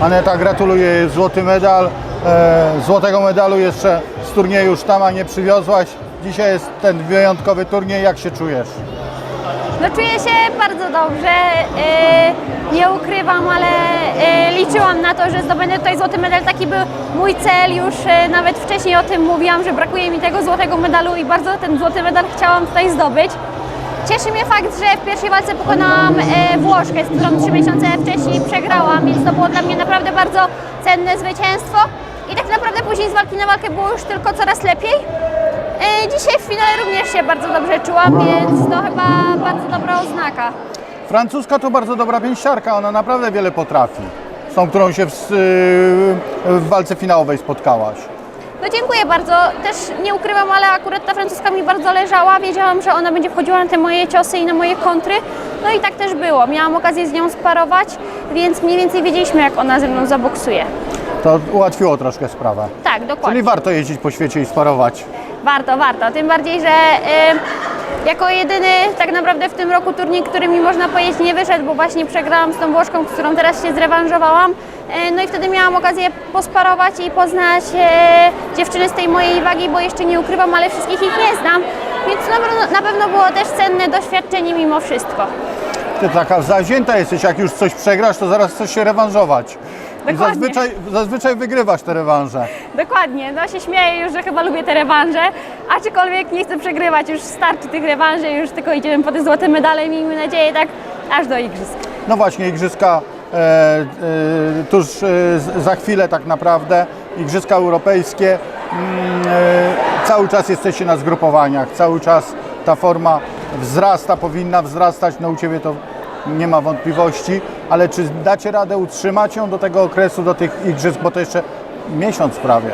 Aneta, gratuluję, złoty medal. E, złotego medalu jeszcze z turnieju sztama nie przywiozłaś. Dzisiaj jest ten wyjątkowy turniej, jak się czujesz? No czuję się bardzo dobrze, yy, nie ukrywam, ale yy, liczyłam na to, że zdobędę tutaj złoty medal. Taki był mój cel, już nawet wcześniej o tym mówiłam, że brakuje mi tego złotego medalu i bardzo ten złoty medal chciałam tutaj zdobyć. Cieszy mnie fakt, że w pierwszej walce pokonałam e, Włoszkę, z którą trzy miesiące wcześniej przegrałam, więc to było dla mnie naprawdę bardzo cenne zwycięstwo. I tak naprawdę później z walki na walkę było już tylko coraz lepiej. E, Dzisiaj w finale również się bardzo dobrze czułam, więc to chyba bardzo dobra oznaka. Francuska to bardzo dobra pięściarka, ona naprawdę wiele potrafi. Z tą, którą się w, s- w walce finałowej spotkałaś. No dziękuję bardzo. Też nie ukrywam, ale akurat ta francuska mi bardzo leżała. Wiedziałam, że ona będzie wchodziła na te moje ciosy i na moje kontry. No i tak też było. Miałam okazję z nią sparować, więc mniej więcej wiedzieliśmy, jak ona ze mną zaboksuje. To ułatwiło troszkę sprawę. Tak, dokładnie. Czyli warto jeździć po świecie i sparować. Warto, warto. Tym bardziej, że y, jako jedyny tak naprawdę w tym roku turniej, który mi można powiedzieć nie wyszedł, bo właśnie przegrałam z tą Włoszką, z którą teraz się zrewanżowałam. Y, no i wtedy miałam okazję posparować i poznać y, dziewczyny z tej mojej wagi, bo jeszcze nie ukrywam, ale wszystkich ich nie znam. Więc na pewno, było też cenne doświadczenie mimo wszystko. Ty taka zawzięta jesteś, jak już coś przegrasz, to zaraz chcesz się rewanżować. Dokładnie. zazwyczaj, zazwyczaj wygrywasz te rewanże. Dokładnie, no się śmieję już, że chyba lubię te rewanże, aczkolwiek nie chcę przegrywać, już starczy tych rewanży, już tylko idziemy po te złote medale, miejmy nadzieję tak aż do igrzysk. No właśnie, igrzyska e, e, tuż e, za chwilę tak naprawdę, igrzyska europejskie. Mm, e, cały czas jesteście na zgrupowaniach, cały czas ta forma wzrasta, powinna wzrastać. No u Ciebie to nie ma wątpliwości, ale czy dacie radę utrzymać ją do tego okresu, do tych igrzysk, bo to jeszcze miesiąc prawie.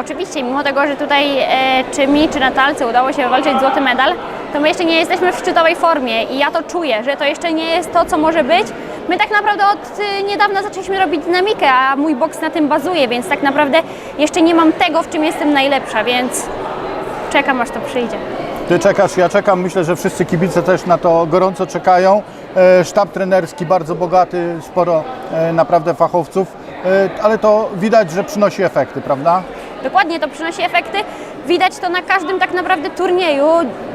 Oczywiście, mimo tego, że tutaj e, czy mi, czy Natalce udało się wywalczyć złoty medal, to my jeszcze nie jesteśmy w szczytowej formie i ja to czuję, że to jeszcze nie jest to, co może być. My tak naprawdę od y, niedawna zaczęliśmy robić dynamikę, a mój boks na tym bazuje, więc tak naprawdę jeszcze nie mam tego, w czym jestem najlepsza, więc czekam, aż to przyjdzie. Ty czekasz, ja czekam. Myślę, że wszyscy kibice też na to gorąco czekają. E, Sztab trenerski bardzo bogaty, sporo e, naprawdę fachowców, e, ale to widać, że przynosi efekty, prawda? Dokładnie to przynosi efekty. Widać to na każdym tak naprawdę turnieju.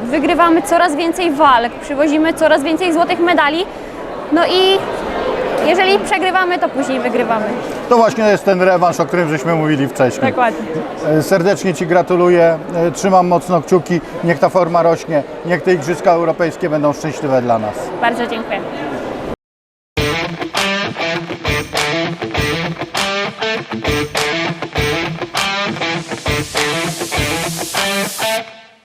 Wygrywamy coraz więcej walk, przywozimy coraz więcej złotych medali. No i jeżeli przegrywamy, to później wygrywamy. To właśnie jest ten rewanż, o którym żeśmy mówili wcześniej. Dokładnie. E, Serdecznie Ci gratuluję, e, trzymam mocno kciuki, niech ta forma rośnie, niech te Igrzyska Europejskie będą szczęśliwe dla nas. Bardzo dziękuję.